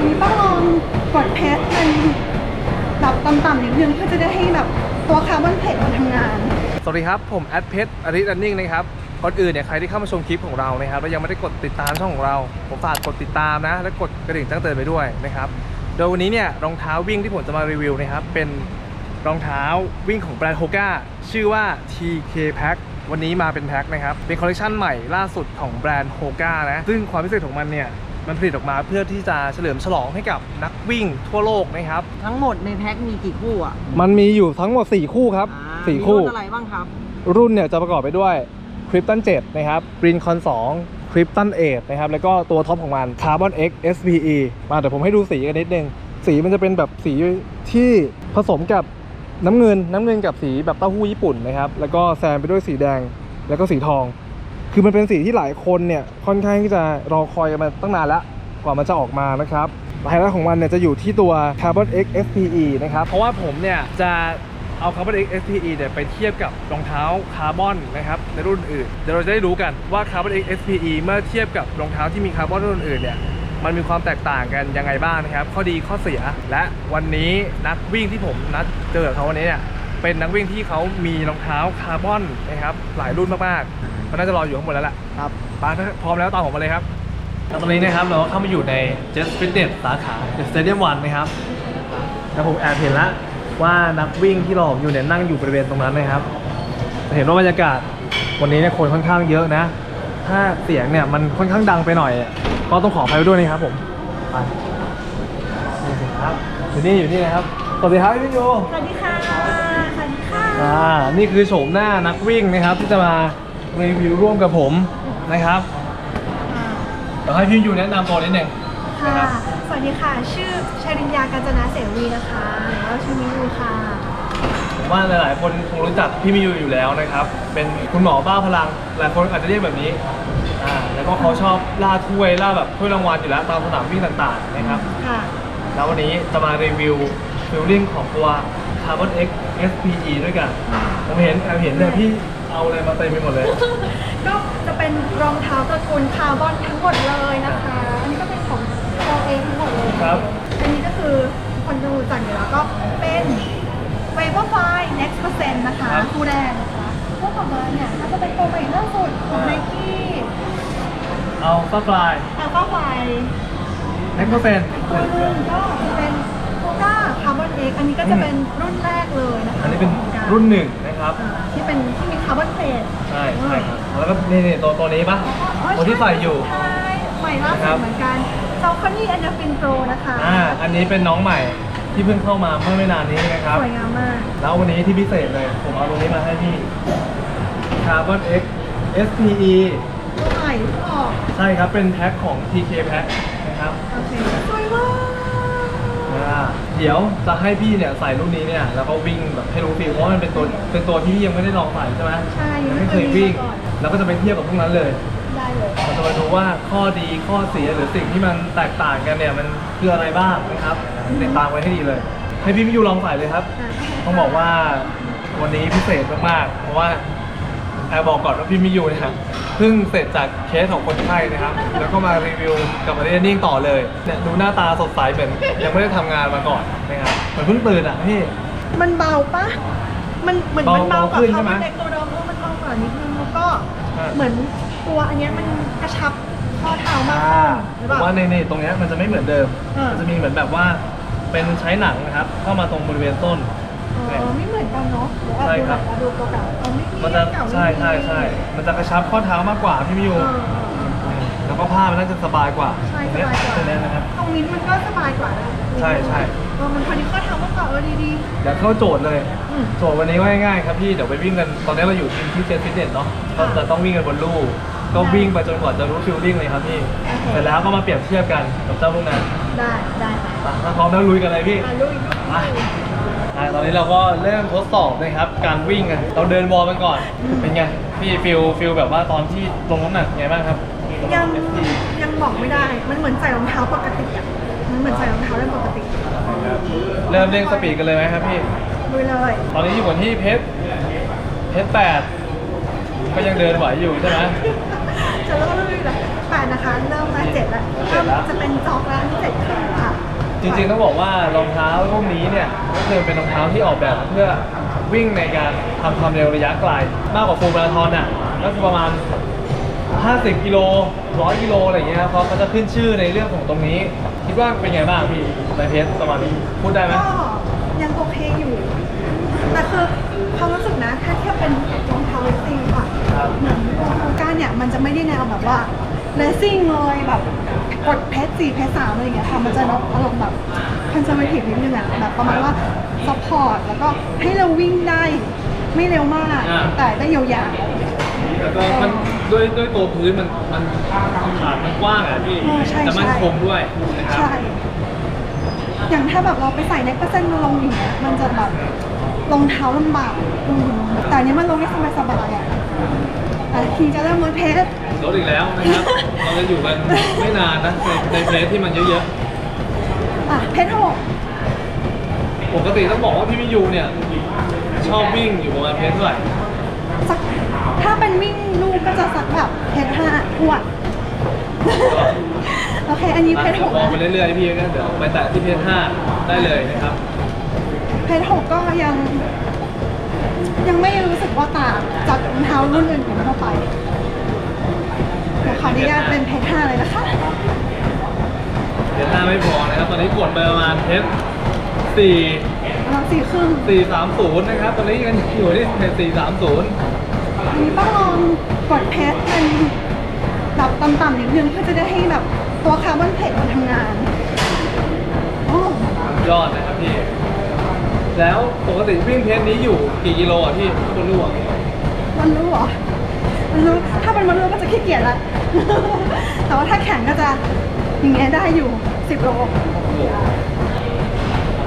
อันนี้ต้องลองกดเพสเป็นแบบต่ำๆนิดนึงเพื่อจะได้ให้แบบตัวคาร์บอนเพลทมันทำงาน สวัสดีครับ ผมแอดเพชรอริรันนิ่งนะครับก่อนอื่นเนี่ยใครที่เข้ามาชมคลิปของเรานะครับแล้วยังไม่ได้กดติดตามช่องของเรา ผมฝากกดติดตามนะ และกดกระดิ่งแจ้งเตือนไปด้วยนะครับโดยวันนี้เนี่ยรองเท้าวิ่งที่ผมจะมารีวิวนะครับเป็นรองเท้าวิ่งของแบรนด์โฮก้าชื่อว่า TK Pack วันนี้มาเป็นแพ็คนะครับเป็นคอลเลคชันใหม่ล่าสุดของแบรนด์โฮก้านะซึ่งความพิเศษของมันเนี่ย มันผลิตออกมาเพื่อที่จะเฉลิมฉลองให้กับนักวิ่งทั่วโลกนะครับ ทั้งหมดในแพ็คมีกี่คู่อะมันมีอยู่ทั้งหมด 4 คู่ครับ อ่าสี่มีคู่รุ่นอะไรบ้างครับ รุ่นเนี่ยจะประกอบไปด้วย Krypton 7นะครับ Green Con 2 Krypton 8นะครับ แล้วก็ตัวท็อปของมัน Carbon X SPE มาเดี๋ยวผมให้ดูสีกันนิดนึง สีมันจะเป็นแบบสีที่ผสมกับน้ำเงิน น้ำเงินกับสีแบบเต้าหู้ญี่ปุ่นนะครับ แล้วก็แซมไปด้วยสีแดง แล้วก็สีทอง คือมันเป็นสีที่หลายคนเนี่ยค่อนข้างที่จะรอคอยกันมาตั้งนานแล้วกว่ามันจะออกมานะครับไฮไลท์ของมันเนี่ยจะอยู่ที่ตัว Carbon X SPE นะครับ เพราะว่าผมเนี่ยจะเอา Carbon X SPE เนี่ยไปเทียบกับรองเท้าคาร์บอนนะครับในรุ่นอื่น เดี๋ยวเราจะได้รู้กันว่า Carbon X SPE เมื่อเทียบกับรองเท้าที่มีคาร์บอนรุ่นอื่นเนี่ยมันมีความแตกต่างกันยังไงบ้างนะครับ ข้อดีข้อเสียและวันนี้นักวิ่งที่ผมนัดเจอเขาวันนี้เนี่ยเป็นนักวิ่งที่เขามีรองเท้าคาร์บอนนะครับหลายรุ่นมากๆ มันน่าจะรออยู่ข้างบนแล้วแหละครับปาถ้าพร้อมแล้วตามผมมาเลยครับแล้วตอนนี้นะครับเราก็เข้ามาอยู่ใน Jet Fitness สาขา The Stadium One นะครับแล้วผมแอบเห็นแล้วว่านักวิ่งที่รอผมอยู่เนี่ยนั่งอยู่บริเวณตรงนั้นนะครับจะเห็นว่าบรรยากาศวันนี้เนี่ยคนค่อนข้างเยอะนะ ถ้าเสียงเนี่ยมันค่อนข้างดังไปหน่อย ก็ต้องขออภัยไว้ด้วยนะครับผมไปนี่สิครับอยู่นี่อยู่นี่นะครับสวัสดีครับพี่โยสวัสดีค่ะสวัสดีค่ะอ่านี่คือโฉมหน้านักวิ่งนะครับที่จะมา รีวิวร่วมกับผมนะครับเดี๋ยวให้พี่ยูแนะนำตัวนิดหนึ่งค่ะ สวัสดีค่ะ ชื่อชริญญากาญจนาเสวีนะคะหรือว่าชื่อมิวค่ะ ผมว่าหลายๆ คนคงรู้จักพี่มิยูอยู่แล้วนะครับ เป็นคุณหมอบ้าพลัง หลายคนอาจจะเรียกแบบนี้อ่าแล้วก็เขาชอบล่าถ้วยล่าแบบถ้วยรางวัลอยู่แล้วตามสนามวิ่งต่างๆนะครับ ค่ะ แล้ววันนี้จะมารีวิวฟิลลิ่งของตัว Carbon X SPE ด้วยกันผมเห็นแอบเห็นเนี่ยพี่ เอาอะไรมาเต็มไปหมดเลย ก็จะเป็นรองเท้าตระกูลคาร์บอนทั้งหมดเลยนะคะ อันนี้ก็เป็นของตัวเองทั้งหมดเลยครับ อันนี้ก็คือคนดูจักอยู่แล้วก็เป็น v a p o r f i Next Percent นะคะครับ คู่แรกนะคะพวกของเบอร์เนี่ยก็จะเป็นโปรใหม่ล่าสุดของ Nike เอาซัฟลายแล้วก็ไฟเน็กเปอร์เซ็นต์ตัวหนึงก็จะเป็นโ o ก้าคาร์บอนเอ็กอันนี้ก็จะเป็นรุ่นแรกเลยนะคะอันนี้เป็นของการรุ่นหนึ่งนะครับ อ่า ที่เป็นที่มีคาร์บอนเพลทใช่ใช่ครับแล้วก็นี่นี่ตัวตัวนี้ปะตัวที่ใส่อยู่ใช่ใหม่ล่าครัสุบดเหมือนกันซอฟคอนนี่แอนด์ฟินโปรนะคะอ่าอันนี้เป็นน้องใหม่ที่เพิ่งเข้ามาเมื่อไม่นานนี้นะครับสวยงามมาก แล้ววันนี้ที่พิเศษเลย ผมเอาตัวนี้มาให้พี่ Carbon X SPE ตัวใหม่ที่ออกใช่ครับเป็นแพ็คของ TK Pack นะครับโอเคสวยมากอ่า เดี๋ยวจะให้พี่เนี่ยใส่รุ่นนี้เนี่ยแล้วก็วิ่งแบบให้รู้ฟีลเพราะว่ามันเป็นตัวเป็นตัวที่พี่ยังไม่ได้ลองใส่ใช่ไหมใช่ยังไม่เคยวิ่งแล้วก็จะไปเทียบกับพวกนั้นเลยได้เลยเราจะมาดูว่าข้อดีข้อเสียหรือสิ่งที่มันแตกต่างกันเนี่ยมันคืออะไรบ้างนะครับติดตามไว้ให้ดีเลย ให้พี่มิยูลองใส่เลยครับอะต้องบอกว่าวันนี้พิเศษมากๆ เพราะว่าแอบบอกก่อนว่าพี่มิยูเนี่ยเพิ่งเสร็จจากเคสของคนไข้นะครับ แล้วก็มารีวิวกับมาเรียนนิ่งต่อเลยเนี่ยดูหน้าตาสดใสเหมือนยังไม่ได้ทำงานมาก่อนนะครับเหมือนเพิ่งตื่นอะพี่ มันเบาปะมันเหมือนเบามันเบากว่าเบาขึ้นใช่คาร์ไหบมอนเอ็กตัวเดิมเพราะมันเบากว่านิดนึงแล้วก็อ่าเหมือนตัวอันเนี้ยมันกระชับข้อเท้ามากอ่าขึ้นหรือผเปมล่า ว่าในในตรงเนี้ยมันจะไม่เหมือนเดิมเออมันจะมีเหมือนแบบว่าเป็นใช้หนังนะครับ เข้ามาตรงบริเวณต้น อ๋อไม่เหมือนกันเนาะเดี๋ยวแอบใช่ดูครับหน่อยดูตัวเก่าเอาไม่มีมันจะเก่าใช่ใช่ใช่ มันจะกระชับข้อเท้ามากกว่าพี่มิวเออเออแล้วก็ผ้ามันน่าจะสบายกว่าใช่ตสรงเนี้บายกว่าตรงเนี้ยนะครับ ตรงนี้มันก็สบายกว่านะใช่ใช่ เออมันพอดีข้อเท้ามากกว่าเออดีดีเดี๋ยวเข้าโจทย์เลย ๆอืม โจทย์วันนี้ก็ง่ายๆครับพี่ เดี๋ยวไปวิ่งกัน ตอนนี้เราอยู่ทีมที่เจนฟิตเนสเนาะก็จะต้องวิ่งกันบนลู่ ก็วิ่งไปจนกว่าจะรู้ฟิลลิ่งเลยครับพี่เสร็จแล้วก็มาเปรียบเทียบกันกับเจ้าพวกนั้นได้ได้ค่ะอะถ้าพร้อมแล้วลุยกันเลยพี่ อะลุยไป อะตอนนี้เราก็เริ่มทดสอบนะครับ การวิ่งกันเราเดินวอร์มกันก่อน เป็นไง พี่ฟิลฟิลแบบว่าตอนที่ลงน้ำหนักไงบ้างครับยังเอฟทียังบอกไม่ได้ มันเหมือนใส่รองเท้าปกติอะ มันเหมือนใส่รองเท้าเล่นปกติ เริ่มเร่งสปีดกันเลยไหมครับพี่ลุยเลย ตอนนี้อยู่กันที่เพชรเพชรแปดก็ยังเดินไหวอยู่ใช่ไหมจะเริ่มลุยแบบแปดนะคะ เริ่มมาเจ็ดแล้วเจ็เริ่ดมแล้วจะเป็นจ็อกแล้วเจ็ดครึ่งค่ะ จริงๆต้องบอกว่ารองเท้าพวกนี้เนี่ยก็คือเป็นรองเท้าที่ออกแบบมาเพื่อวิ่งในการทำความเร็วระยะไกล มากกว่าฟูลมาราธอนอะก็คือประมาณ 50กิโล100กิโลอะไรอย่างเงี้ยเพราะเขาจะขึ้นชื่อในเรื่องของตรงนี้ คิดว่าเป็นไงบ้างพี่ในเพจประมาณนี้พูดได้ไหม ก็ยังโอเคอยู่ แต่คือความรู้สึกนะ ถ้าเทียบเป็นรองเท้าเลสซิ่งค่ะครับ เหมือนรองเท้าก้านเนี่ยมันจะไม่ได้แนวแบบว่า เลสซิ่งเลยแบบกดเพชรสี่เพชรสามอะไรอย่างเงี้ยค่ะมันจะอารมณ์แบบคอนเซอร์เวทีฟนิดนึงอะแบบประมาณว่าซัพพอร์ตแล้วก็ให้เราวิ่งได้ไม่เร็วมาก อ่า แต่ได้ยาวแล้วก็มันด้วยด้วยตัวพื้นมันมันฐานมันกว้างอะพี่ๆเออใช่แต่มันใช่คงด้วยนะครับ ใช่ อย่างถ้าแบบเราไปใส่ในเปอร์เซ็นต์ลงอย่างเงี้ยมันจะแบบรองเท้าลำบากอืมแต่อันนี้มันลงได้สบายๆอะ อะทีจะเริ่มลดเพชรลดอีกแล้วนะครับ เราจะอยู่กันไม่นานนะในในเพจที่มันเยอะอะเพชรหกๆ ปกติต้องบอกว่าพี่มิยูเนี่ย ชอบวิ่งอยู่ประมาณเพจเท่าไหร่สักถ้าเป็นวิ่งลูกก็จะสักแบบเพชรห้าทวดโอเค อันนี้เพชรหกมองนะไปเรื่อยๆพี่ก็เดี๋ยวไปแตะที่เพจห้าได้เลยนะครับ เพชรหกก็ยัง ยังไม่รู้สึกว่าต่างจากรองเท้ารุ่นอื่นๆทั่วไปเดี๋ยวขออนุญาตเป็นเพชรห้าเลยนะคะเพจห้าไม่พอนะครับ ตอนนี้กดไปประมาณเพจสี่เราสี่ครึ่งสี่สามศูนย์นะครับ ตอนนี้กันอยู่ที่เพจสี่สามศูนย์อันนี้ต้องลองกดเพสเป็นแบบต่ำๆนิดนึงเพื่อจะได้ให้แบบตัวคาร์บอนเพลทมันทำงาน โอ้ ยอดนะครับพี่ แล้วปกติวิ่งเพจนี้อยู่กี่กิโลอะพี่บนลู่อะมันรู้เหรอมันรู้ถ้าเป็นมันรู้ก็จะขี้เกียจละ แต่ว่าถ้าแข่งก็จะอย่างเงี้ยได้อยู่ 10 โลโอ้โห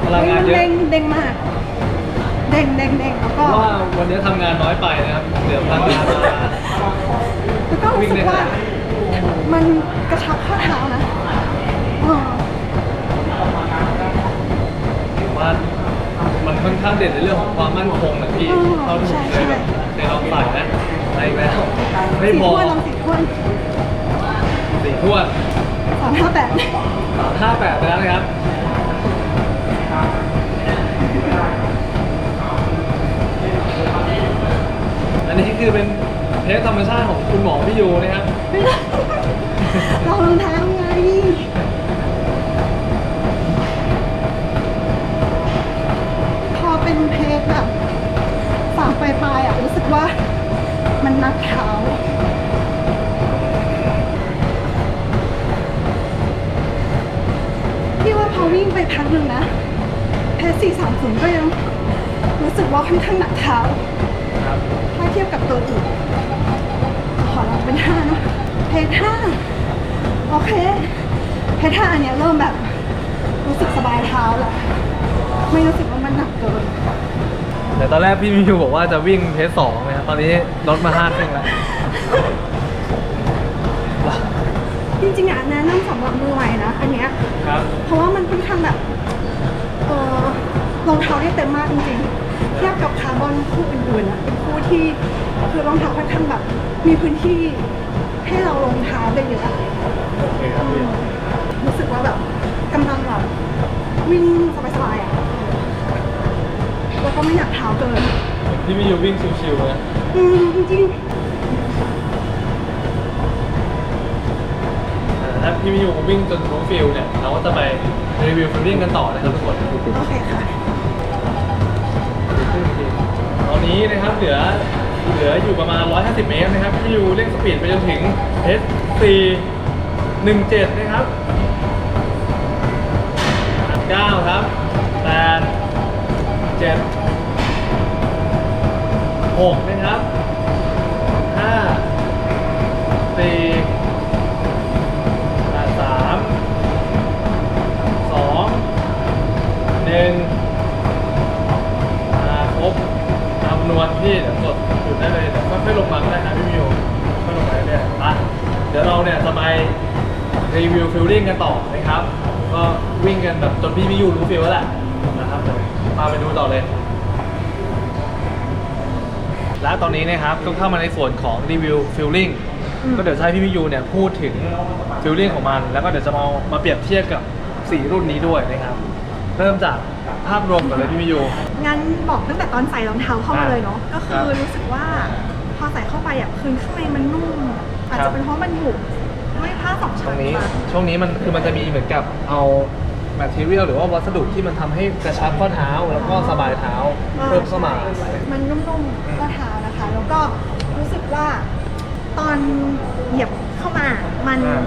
พลังงานเยอะเด้งเด้งมาก เด้งเด้งเด้งแล้วเพก็ราะว่าวันนี้ทำงานน้อยไปนะครับเดี๋ยวพลังงานมา แล้วก็รู้สึกว่ามันกระชับข้อเท้านะเออ ว่ามันค่อน ข้างเด่นในเรื่องของความมั่นคงนะพี่เท่าที่ผมเคยแบบเคยลองใส่นะอะไรอีกแล้วไม่สี่พอถ้วนลองสี่ถ้วนสี่ทวดสามเท่าแปดห้าแปดไปแล้วนะครับอันนี้คือเป็นเทสธรรมชาติของคุณหมอพี่ยูนะครับเรารองเท้าไง พอเป็นเพจแบบสาม ปลายๆอะรู้สึกว่ามันนักเท้าพี่ว่าพอวิ่งไปพักหนึ่งนะเพจสี่สามศูนย์ก็ยังรู้สึกว่าค่อนข้างหนักเท้าครับถ้าเทียบกับตัวอื่นขอลองเป็นห้าเนอะเพจห้าโอเคเพจห้าอันเนี้ยเริ่มแบบรู้สึกสบายเท้าแล้วไม่รู้สึกว่ามันหนักเกิน แต่ตอนแรกพี่มิวบอกว่าจะวิ่งเพจสองนะครับตอนนี้ลดมาห้าครึ่งแล้วจริงๆอะแนะนำสำหรับมือใหม่นะอันเนี้ยครับ เพราะว่ามันค่อนข้างแบบเออรองเท้าได้เต็มมากจริงๆเทียบกับคาร์บอนคู่อื่นๆอะเป็นคู่ที่คือรองเท้าค่อนข้างแบบ มีพื้นที่ให้เรารองเท้าได้เยอะอะโอเคครับพี่รู้สึกว่าแบบกำลังแบบวิ่งสบายๆอะ แล้วก็ไม่หนักเท้าเกินพี่มิววิ่งชิวๆนะอืมจริงถ้าพี่มิววิ่งจนรู้ฟิลเนี่ย เราก็จะไปรีวิวฟิลลิ่งกันต่อนะครับทุกคนๆโอเคค่ะ ตอนนี้นะครับเหลือเหลืออยู่ประมาณ 150 เมตรนะครับ พี่ยูเร่งสปีดไปจนถึง S4 17 นะครับ 9 ครับ 8 7 6นะครับ5 4 3 2 1อ่าครบตามจำนวนที่เดี๋ยวกดหยุดได้เลยเดี๋ยวค่อยๆลงมาก็ได้นะพี่มิวค่อยลงมาเรื่อยๆอะเดี๋ยวเราเนี่ยจะไปรีวิวฟิลลิ่งกันต่อนะครับ ก็วิ่งกันแบบจนพี่มิวรู้ฟิลแล้วแหละ พาไปดูต่อเลย และตอนนี้นะครับก็เข้ามาในส่วนของรีวิวฟิลลิ่งอืมก็เดี๋ยวจะให้พี่มิยูเนี่ยพูดถึงฟิลลิ่งของมัน แล้วก็เดี๋ยวจะมามาเปรียบเทียบกับสีรุ่นนี้ด้วยนะครับ เริ่มจากภาพรวมก่อนเลยพี่มิยู งั้นบอกตั้งแต่ตอนใส่รองเท้าเข้ามาเลยเนาะก็คืครัอบรู้สึกว่าพอใส่เข้าไปอะคือข้างในมันนุ่มอาจครัจะบเป็นเพราะมันบุด้วยผ้าสองตรชั้นงนี้มาช่วงนี้มันคือมันจะมีเหมือนกับเอา material หรือว่าวัสดุที่มันทำให้กระชับข้อเท้าแล้วก็สบายเท้าเพิ่มเข้ามา มันนุ่มๆก็เท้านะคะ แล้วก็รู้สึกว่าตอนเหยียบเข้ามา มันอ่า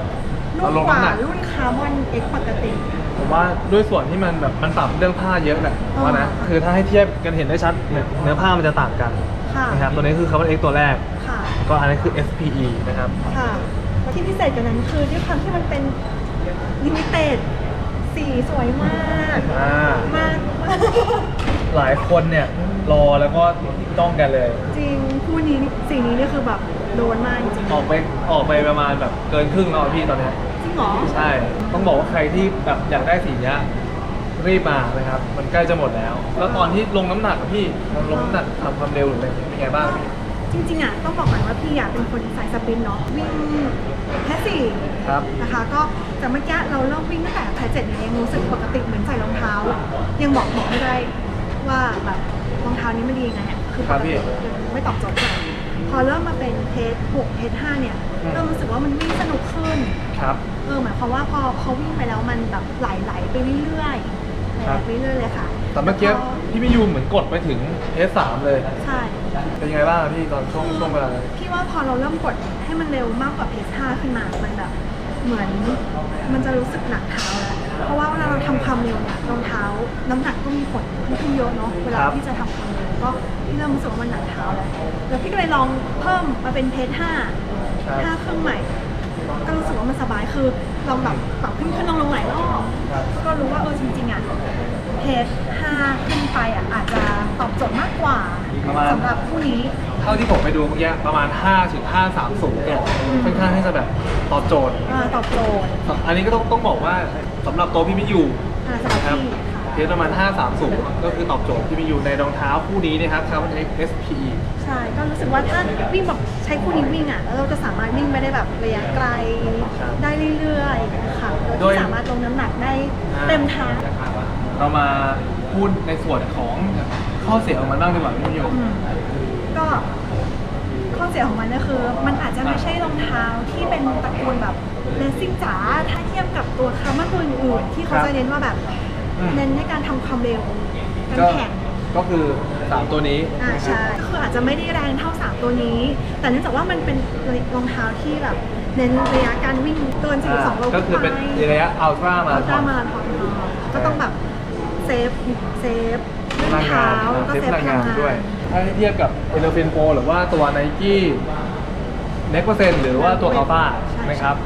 นุ่มเอาลงกว่าน้ำหนัก รุ่นคาร์บอนเอ็กปกติ ผมว่าด้วยส่วนที่มันแบบมันปรับเรื่องผ้าเยอะแหละอ๋อว่านะคือถ้าให้เทียบกันเห็นได้ชัดเนี่ยเนื้อผ้ามันจะต่างกันค่ะนะครับตัวนี้คือ Carbon X ตัวแรก ค่ะ ก็อันนี้คือ SPE นะครับ ค่ะแล้วที่พิเศษกว่านั้นคือด้วยความที่มันเป็นลิมิเต็ด สีสวยมากอ่ามากหลายคนเนี่ยรอแล้วก็ต้องกันเลย จริงคู่นี้สีนี้นี่คือแบบโดนมากจริงออกไปออกไปประมาณแบบเกินครึ่งแล้วอะพี่ตอนเนี้ยจริงเหรอใช่ ต้องบอกว่าใครที่แบบอยากได้สีเนี้ยรีบมานะครับ มันใกล้จะหมดแล้ว แล้วตอนที่ลงน้ำหนักอะพี่มันลงน้ำหนักทำความเร็วหรืออะไรเป็นไงบ้างพี่ จริงๆอะต้องบอกก่อนว่าพี่อะเป็นคนสายสปรินต์เนาะวิ่งแค่สี่ครับ นะคะก็แต่เมื่อกี้เราเริ่มวิ่งตั้งแต่แพทเจ็ดเนี่ยยังรู้สึกปกติเหมือนใส่รองเท้า ยังบอกบอกไม่ได้ว่าแบบรองเท้านี้มันดียังไงอะคือปกติยังไม่ตอบโจทย์เท่าไหร่พอเริ่มมาเป็นเพจหกเพจห้าเนี่ยเริ่มรู้สึกว่ามันวิ่งสนุกขึ้น ครับ เออหมายความว่าพอพอวิ่งไปแล้วมันแบบไหลๆไปเรื่อยๆไหครัลบๆไปเรื่อยๆเลยค่ะ แต่เมื่อกี้แล้วพี่มิยูเหมือนกดไปถึงเทสสามเลย ใช่ เป็นยังไงบ้างอะพี่ตอนช่วงช่วงเวลานั้นพี่ว่าพอเราเริ่มกดให้มันเร็วมากกว่าเพจห้าขึ้นมา มันแบบเหมือนมันจะรู้สึกหนักเท้าแล้ว เพราะว่าเวลาเราทำความเร็วเนี่ยรองเท้า น้ำหนักก็มีผลค่อนข้างเยอะเนาะ เวลาที่จะทำความเร็วก็พี่เริ่มรู้สึกว่ามันหนักเท้าแล้วแล้วพี่ก็เลยลองเพิ่มมาเป็นเพจห้าครับห้าเครื่องใหม่ ก็รู้สึกว่ามันสบายคือลองแบบปรับขึ้นขึ้นลงลงหลายรอบครับก็รู้ว่าเออจริงๆอะเพจ ห้าขึ้นไปอะอาจจะตอบโจทย์มากกว่าประมาณ สำหรับผู้นี้ เท่าที่ผมไปดูเมื่อกี้ประมาณ5ถึง530เนี่ยค่อนข้างที่จะแบบตอบโจทย์อ่าตอบโจทย์อันนี้ก็ต้องต้องบอกว่าสำหรับตัวพี่มิยูอ่าสำหรับนะครับพี่ค่ะ เทสประมาณ 530 ก็คือตอบโจทย์ที่มีอยู่ในรองเท้าคู่นี้นะครับ Carbon X SPE ใช่ ก็รู้สึกว่าถ้าวิ่งแบบใช้คู่นี้วิ่งอะแล้วเราจะสามารถวิ่งไปได้แบบระยะไกล ครับได้เรื่อยๆค่ะโดยโดย ที่สามารถลงน้ำหนักได้เต็มทางเรามา พูดในส่วนของข้อเสียของมันบ้างดีกว่าพี่มิยูอืมก็ข้อเสียของมันก็คือ มันอาจจะไม่ใช่รองเท้าที่เป็นตระกูลแบบเลสซิ่งจ๋าถ้าเทียบกับตัวคาร์บอนตัวอื่นๆที่เขาจะเน้นว่าแบบเน้นในการทำความเร็วการก็แข่ง ก็คือ3ตัวนี้ อ่าใช่คืออาจจะไม่ได้แรงเท่าสามตัวนี้ แต่เนื่องจากว่ามันเป็นรองเท้าที่แบบเน้นระยะการวิ่งเกิน42โลก็คือเป็นระยะอัลตร้ามาอัลตราธร้าอนมาราธอนก็ต้องแบบ เซฟเซฟพเรื่องลังงาเท้านแล้วก็เซฟเซฟพลังพลังางนงานด้วย ถ้าเทียบกับ e l e p h a n t Pro หรือว่าตัว Nike Next Percent หรือว่าตัว Alpha นะครับ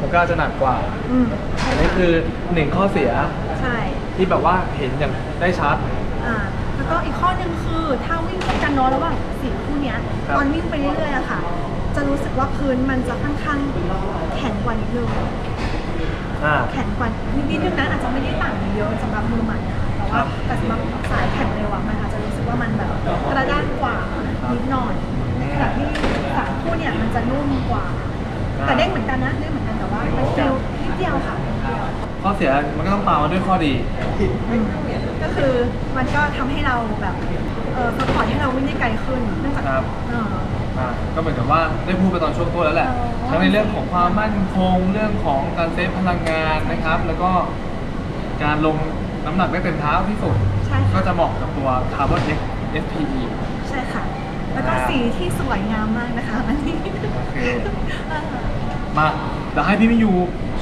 มันก็จะหนักกว่า อืมอันนี้คือหนึ่งข้อเสียใช่ ที่แบบว่าเห็นอย่างได้ชัด อ่าแล้วก็อีกข้อหนึ่งคือถ้าวิ่งคู่กันเนาะระหว่างสีคู่เนี้ยครับ ตอนวิ่งไปเรื่อยๆอะค่ะ จะรู้สึกว่าพื้นมันจะค่อนข้างแข็งกว่านิดนึงอ่า แข็งกว่านิดนึงนะอาจจะไม่ได้ต่างเยอะสำหรับมือใหม่นะคะแต่ครัว่าบแต่สำหรับสายแข็งเร็วอะมันอาจจะรู้สึกว่ามันแบบกระด้างกว่านิดหน่อยในขณะที่สามคู่เนี่ยมันจะนุ่มกว่า แต่เด้งเหมือนกันนะเด้งเหมือนกันแต่ว่ามันเร็วนิดเดียวค่ะนิดเดียวข้อเสียมันก็ต้องตามมาด้วยข้อดี ก็คือมันก็ทำให้เราแบบ เออซัพพอร์ตให้เราวิ่งได้ไกลขึ้นเนื่องจากครับ เออ อ่าก็เหมือนกับว่าได้พูดไปตอนช่วงต้นแล้วแหละ อ๋อ ทั้งในเรื่องของความมั่นคงเรื่องของการเซฟพลังงานนะครับ แล้วก็การลงน้ำหนักได้เต็มเท้าที่สุด ใช่ก็ค่ะจะเหมาะกับตัว Carbon X SPE ใช่ค่ะ แล้วก็อ่าสีที่สวยงามมากนะคะอันนี้โอเค เออ มาเดี๋ยวให้พี่มิยู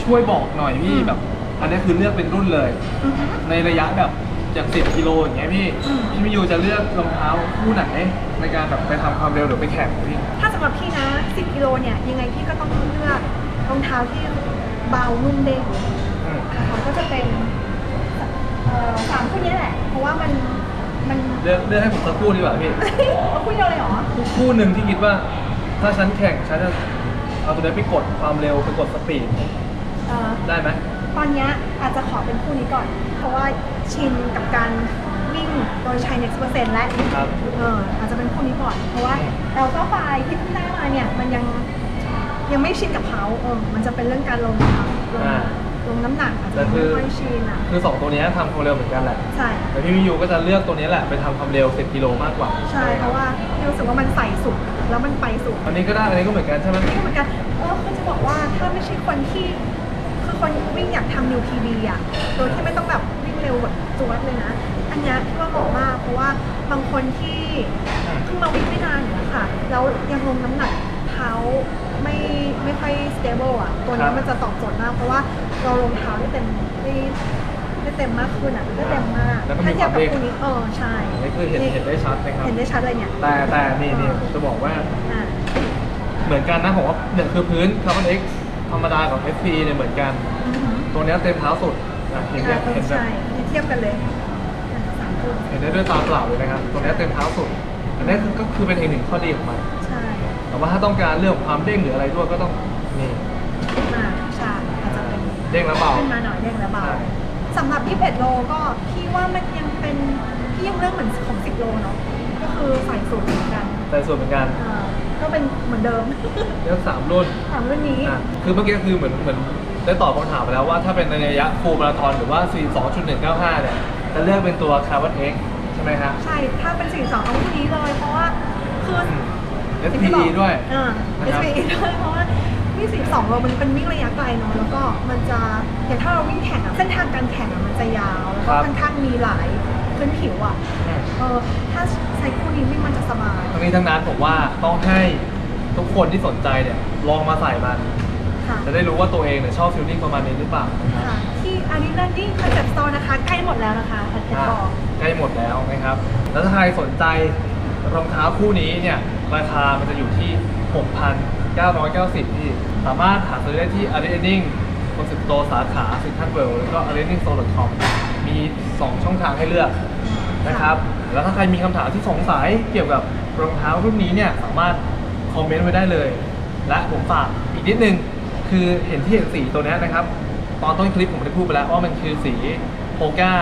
ช่วยบอกหน่อยพี่อืม แบบ อันนี้คือเลือกเป็นรุ่นเลย อือฮึในระยะแบบ อย่าง10กิโลอย่างเงี้ยพี่อืมพี่มิยูจะเลือกรองเท้าคู่ไหนในการแบบไปทำความเร็วหรือไปแข่งพี่ถ้าสำหรับพี่นะ 10 กิโลเนี่ย ยังไงพี่ก็ต้องเลือกรองเท้าที่เบานุ่มเด้งอืมนะคะก็จะเป็นเอ่อสามคู่นี้แหละ เพราะว่ามันมันเลือกเลือกให้ผมสักคู่ดีกว่าพี่ เอาคู่เดียวเลยเหรอ คู่หนึ่งที่คิดว่า ถ้าฉันแข่งฉันจะเอาตัวนี้ไปกดความเร็วไปกดสปีดเอ่อได้ไหม ตอนเนี้ยอาจจะขอเป็นคู่นี้ก่อน เพราะว่า ชินกับการวิ่งโดยใช้ next percent และครับ เอออาจจะเป็นคู่นี้ก่อน เพราะว่าแอลต้าไฟที่เพิ่งได้มาเนี่ย มันยังยังไม่ชินกับเขาเออมันจะเป็นเรื่องการลงเขาลงอ่าลงน้ำหนักอาจแต่จะคืไม่อค่อยชินอะคือสองตัวเนี้ยทำความเร็วเหมือนกันแหละ ใช่ แต่พี่วิยูก็จะเลือกตัวนี้แหละไปทำความเร็ว 10 กิโลมากกว่าใช่เพราะว่าพี่รู้สึกว่ามันใส่สุดแล้วมันไปสุด อันนี้ก็ได้อันนี้ก็เหมือนกันใช่ไหม นี่เหมือนกันเออคือจะบอกว่าถ้าไม่ใช่คนที่ คือคนวิ่งอยากทำนิวพีดีอะ โดยที่ไม่ต้องแบบวิ่ง เร็วแบบจวดเลยนะ อันเนี้ยที่ว่าเหมาะมากเพราะว่าบางคนที่เพิ่งมาวิ่งไม่นานอย่างเงี้ยค่ะ แล้วยังลงน้ำหนักเท้าไม่ไม่ค่อย stable อะ ตัวครันี้บมันจะตอบโจทย์มาก เพราะว่าเราลงเท้าได้เต็มได้ได้เต็มมากขึ้นอะได้เต็มมากแล้วก็มีถ้าเทียบความเด้งกับคู่นี้เออใช่อันนี้คือเห็นเห็นได้ชัดนะครับเห็นได้ชัดเลยเนี่ยแต่แต่นี่นี่ผมจะบอกว่าอ่าเหมือนกันนะผมว่าเนี่ยคือพื้น Carbon X ธรรมดากับ FP เนี่ยเหมือนกันอือหือตัวเนี้ยเต็มเท้าสุดนะเห็นอ่าแบบเอเห็อนแบบใช่เทียบกันเลยอ่าสามคู่เห็นได้ด้วยตาเปล่าเลยนะครับตัวเนี้ยเต็มเท้าสุดอันนี้คือก็คือเป็นอีกหนึ่งข้อดีของมันใช่แต่ว่าถ้าต้องการเรื่องของความเด้งหรืออะไรด้วยก็ต้องนี่อ่าใช่อาจจะเป็นเด้งแล้วเบาขึ้นมาหน่อยเด้งแล้วเบาใช่สำหรับ 21 โลก็พี่ว่ามันยังเป็นพี่ยังเลือกเหมือนของ 10 โลเนาะก็คือใส่สูตรเหมือนกันแต่ส่วนเหมือนกันอ่าก็เป็นเหมือนเดิมเลือกสามรุ่นถามรุ่นนี้อะคือเมื่อกี้คือเหมือนเหมือน ได้ตอบคำถามไปแล้วว่าถ้าเป็นในระยะฟูลมาราธอนหรือว่า 42.195 เนี่ย จะเลือกเป็นตัว Carbon X ใช่ไหมฮะ ใช่ ถ้าเป็น42เอารุ่นนี้เลย เพราะว่าคืออืม FPE ด้วยอ่า นะครับ SPE ด้วยเพราะว่าวิ่ง42โลมันเป็นวิ่งระยะไกลเนาะแล้วก็มันจะอย่างถ้าเราวิ่งแข่งอะเส้นทางการแข่งอะมันจะยาวแล้วก็ค่อนข้างมีหลายพื้นผิวอะเออถ้าใช้คู่นี้วิ่งมันจะสบาย ทั้งนี้ทั้งนั้นผมว่าต้องให้ทุกคนที่สนใจเนี่ยลองมาใส่มัน ค่ะ จะได้รู้ว่าตัวเองเนี่ยชอบฟิลลิ่งประมาณนี้หรือเปล่านะครับค่ะที่อารีนาดิ้งคอนเซ็ปต์สโตร์นะคะ ใกล้หมดแล้วนะคะแอดเพจอะบอกใกล้หมดแล้วนะครับ แล้วถ้าใครสนใจรองเท้าคู่นี้เนี่ยราคามันจะอยู่ที่ 6,990 ที่ สามารถหาซื้อได้ที่ a r e n i n g คอนเซ็ปต์โตสาขาซินทันเวิลด์แล้วก็ a r e n i n g s t o r e c o m มี 2 ช่องทางให้เลือก นะครับ แล้วถ้าใครมีคำถามที่สงสัยเกี่ยวกับรองเท้ารุ่นนี้เนี่ยสามารถคอมเมนต์ไว้ได้เลย และผมฝากอีกนิดนึง คือเห็นที่เห็นสีตัวนี้นะครับ ตอนต้นคลิปผมได้พูดไปแล้วว่ามันคือสีโ o ก a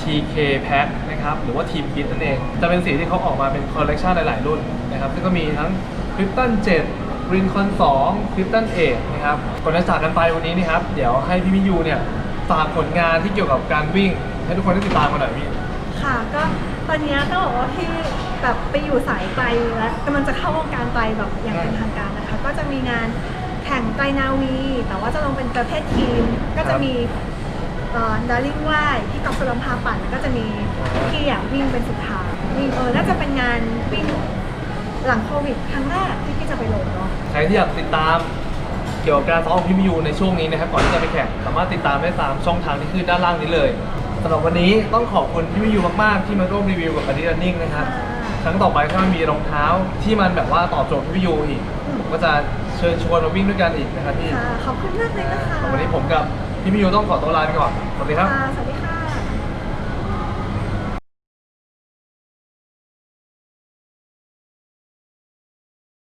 TK Pack นะครับ หรือว่าทีมคิดนั่นเอง จะเป็นสีที่เขาออกมาเป็นคอลเลกชันหลาย ๆ รุ่นนะครับ ซึ่งก็มีทั้ง Krypton 7 Green Con 2 Krypton 8นะครับ ก่อนจะจากกันไปวันนี้นี่ครับ เดี๋ยวให้พี่มิยูเนี่ยฝากผลงานที่เกี่ยวกับการวิ่ง ให้ทุกคนได้ติดตามกันหน่อยพี่ ค่ะ ก็ตอนนี้ต้องบอกว่าพี่แบบไปอยู่สายไตรแล้วกำลังจะเข้าวงการไตรแบบอย่างเป็นทางการนะคะ ก็จะมีงาน ข่งไตรนาวี แต่ว่าจะลงเป็นประเภททีม ก็จะมีเอ่อดาริ่งว่ายที่กับสุรมพาปั่นแล้วก็จะมีพี่อยากวิ่งเป็นสุดท้ายวิ่งเออน่าจะเป็นงานวิ่งหลังโควิดครั้งแรกที่พี่จะไปลงเนาะใครที่อยากติดตามเกี่ยวกับการซ้อมของพี่มิยูในช่วงนี้นะครับก่อนที่จะไปแข่งสามารถติดตามได้ตามช่องทางที่ขึ้นด้านล่างนี้เลยสำหรับวันนี้ต้องขอบคุณพี่มิยูมากๆ ที่มาร่วมรีวิวกับ a d i d a s Running นะครับครั้งต่อไปถ้ามันมีรองเท้าที่มันแบบว่าตอบโจทย์พี่ยูอีกอืมผมก็จะเชิญชวนมาวิ่งด้วยกันอีกนะครับพี่ค่ะขอบคุณมากเลยนะคะวันนี้ผมกับพี่มิยูต้องขอตัวลาไปก่อนสวัสดีครับ ค่ะสวัสดีค่ะ